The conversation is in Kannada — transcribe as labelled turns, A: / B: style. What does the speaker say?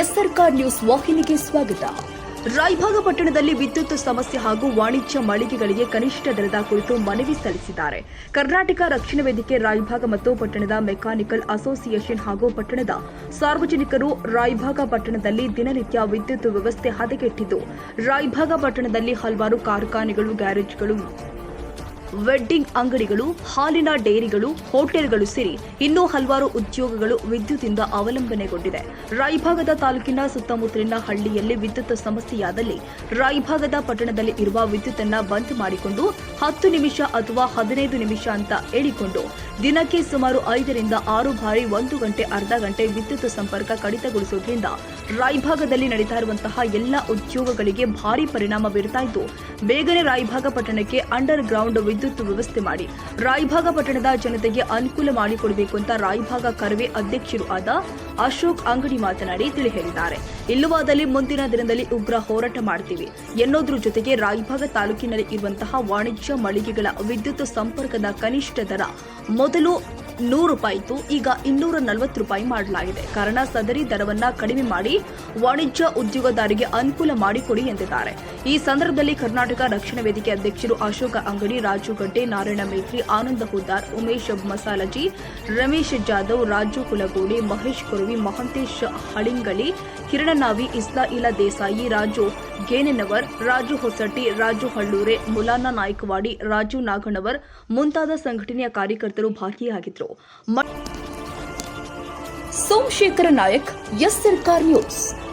A: ಎಸ್ ಸರ್ಕಾರ್ ನ್ಯೂಸ್ ವಾಹಿನಿಗೆ ಸ್ವಾಗತ. ರಾಯಭಾಗ ಪಟ್ಟಣದಲ್ಲಿ ವಿದ್ಯುತ್ ಸಮಸ್ಯೆ ಹಾಗೂ ವಾಣಿಜ್ಯ ಮಳಿಗೆಗಳಿಗೆ ಕನಿಷ್ಠ ದರದ ಕುರಿತು ಮನವಿ ಸಲ್ಲಿಸಿದ್ದಾರೆ. ಕರ್ನಾಟಕ ರಕ್ಷಣಾ ವೇದಿಕೆ ರಾಯಭಾಗ ಮತ್ತು ಪಟ್ಟಣದ ಮೆಕ್ಯಾನಿಕಲ್ ಅಸೋಸಿಯೇಷನ್ ಹಾಗೂ ಪಟ್ಟಣದ ಸಾರ್ವಜನಿಕರು ರಾಯಭಾಗ ಪಟ್ಟಣದಲ್ಲಿ ದಿನನಿತ್ಯ ವಿದ್ಯುತ್ ವ್ಯವಸ್ಥೆ ಹದಗೆಟ್ಟಿದ್ದು, ರಾಯಭಾಗ ಪಟ್ಟಣದಲ್ಲಿ ಹಲವಾರು ಕಾರ್ಖಾನೆಗಳು, ಗ್ಯಾರೇಜ್ಗಳು ವೆಡ್ಡಿಂಗ್ ಅಂಗಡಿಗಳು, ಹಾಲಿನ ಡೈರಿಗಳು, ಹೋಟೆಲ್ಗಳು ಸೇರಿ ಇನ್ನೂ ಹಲವಾರು ಉದ್ಯೋಗಗಳು ವಿದ್ಯುತ್ತಿಂದ ಅವಲಂಬನೆಗೊಂಡಿದೆ. ರಾಯಭಾಗದ ತಾಲೂಕಿನ ಸುತ್ತಮುತ್ತಲಿನ ಹಳ್ಳಿಯಲ್ಲಿ ವಿದ್ಯುತ್ ಸಮಸ್ಯೆಯಾದಲ್ಲಿ ರಾಯಭಾಗದ ಪಟ್ಟಣದಲ್ಲಿ ಇರುವ ವಿದ್ಯುತ್ ಅನ್ನ ಬಂದ್ ಮಾಡಿಕೊಂಡು ಹತ್ತು ನಿಮಿಷ ಅಥವಾ ಹದಿನೈದು ನಿಮಿಷ ಅಂತ ಹೇಳಿಕೊಂಡು ದಿನಕ್ಕೆ ಸುಮಾರು ಐದರಿಂದ ಆರು ಬಾರಿ ಒಂದು ಗಂಟೆ, ಅರ್ಧ ಗಂಟೆ ವಿದ್ಯುತ್ ಸಂಪರ್ಕ ಕಡಿತಗೊಳಿಸುವುದರಿಂದ ರಾಯಭಾಗದಲ್ಲಿ ನಡೀತಾ ಇರುವಂತಹ ಎಲ್ಲ ಉದ್ಯೋಗಗಳಿಗೆ ಭಾರಿ ಪರಿಣಾಮ ಬೀರ್ತಾ ಇದ್ದು, ಬೇಗನೆ ರಾಯಭಾಗ ಪಟ್ಟಣಕ್ಕೆ ಅಂಡರ್ ಗ್ರೌಂಡ್ ವಿದ್ಯುತ್ ವ್ಯವಸ್ಥೆ ಮಾಡಿ, ರಾಯಭಾಗ ಪಟ್ಟಣದ ಜನತೆಗೆ ಅನುಕೂಲ ಮಾಡಿಕೊಡಬೇಕು ಅಂತ ರಾಯಭಾಗ ಕರವೇ ಅಧ್ಯಕ್ಷರು ಆದ ಅಶೋಕ್ ಅಂಗಡಿ ಮಾತನಾಡಿ ತಿಳಿ ಹೇಳಿದ್ದಾರೆ ಇಲ್ಲವಾದಲ್ಲಿ ಮುಂದಿನ ದಿನದಲ್ಲಿ ಉಗ್ರ ಹೋರಾಟ ಮಾಡ್ತೀವಿ. ಎನ್ನೋದ್ರ ಜೊತೆಗೆ ರಾಯಭಾಗ ತಾಲೂಕಿನಲ್ಲಿ ಇರುವಂತಹ ವಾಣಿಜ್ಯ ಮಳಿಗೆಗಳ ವಿದ್ಯುತ್ ಸಂಪರ್ಕದ ಕನಿಷ್ಠ ದರ ಮೊದಲು ನೂರು ರೂಪಾಯಿ ಇತ್ತು ಈಗ ಇನ್ನೂರ ನಲವತ್ತು ರೂಪಾಯಿ ಮಾಡಲಾಗಿದೆ. ಕಾರಣ ಸದರಿ ದರವನ್ನ ಕಡಿಮೆ ಮಾಡಿ ವಾಣಿಜ್ಯ ಉದ್ಯೋಗದಾರಿಗೆ ಅನುಕೂಲ ಮಾಡಿಕೊಡಿ ಎಂದಿದ್ದಾರೆ. ಈ ಸಂದರ್ಭದಲ್ಲಿ ಕರ್ನಾಟಕ ರಕ್ಷಣಾ ವೇದಿಕೆ ಅಧ್ಯಕ್ಷರು ಅಶೋಕ ಅಂಗಡಿ, ರಾಜು ಗಡ್ಡೆ, ನಾರಾಯಣ ಮೇತ್ರಿ, ಆನಂದ ಹುದ್ದಾರ್, ಉಮೇಶ್ ಮಸಾಲಜಿ, ರಮೇಶ್ ಜಾಧವ್, ರಾಜು ಕುಲಗೋಡಿ, ಮಹೇಶ್ ಕುರುವಿ, ಮಹಂತೇಶ್ ಹಳಿಂಗಳಿ, ಕಿರಣನಾವಿ ಇಲಾ ದೇಸಾಯಿ, ರಾಜು ಗೇನೆನವರ್, ರಾಜು ಹೊಸಟ್ಟಿ, ರಾಜು ಹಳ್ಳೂರೆ, ಮುಲಾನಾ ನಾಯ್ಕವಾಡಿ, ರಾಜು ನಾಗಣವರ್ ಮುಂತಾದ ಸಂಘಟನೆಯ ಕಾರ್ಯಕರ್ತರು ಭಾಗಿಯಾಗಿದ್ದರು ಮ- ಸೋಮಶೇಖರ ನಾಯಕ್ ಎಸ್ ಸರ್ಕಾರ್ ನ್ಯೂಸ್.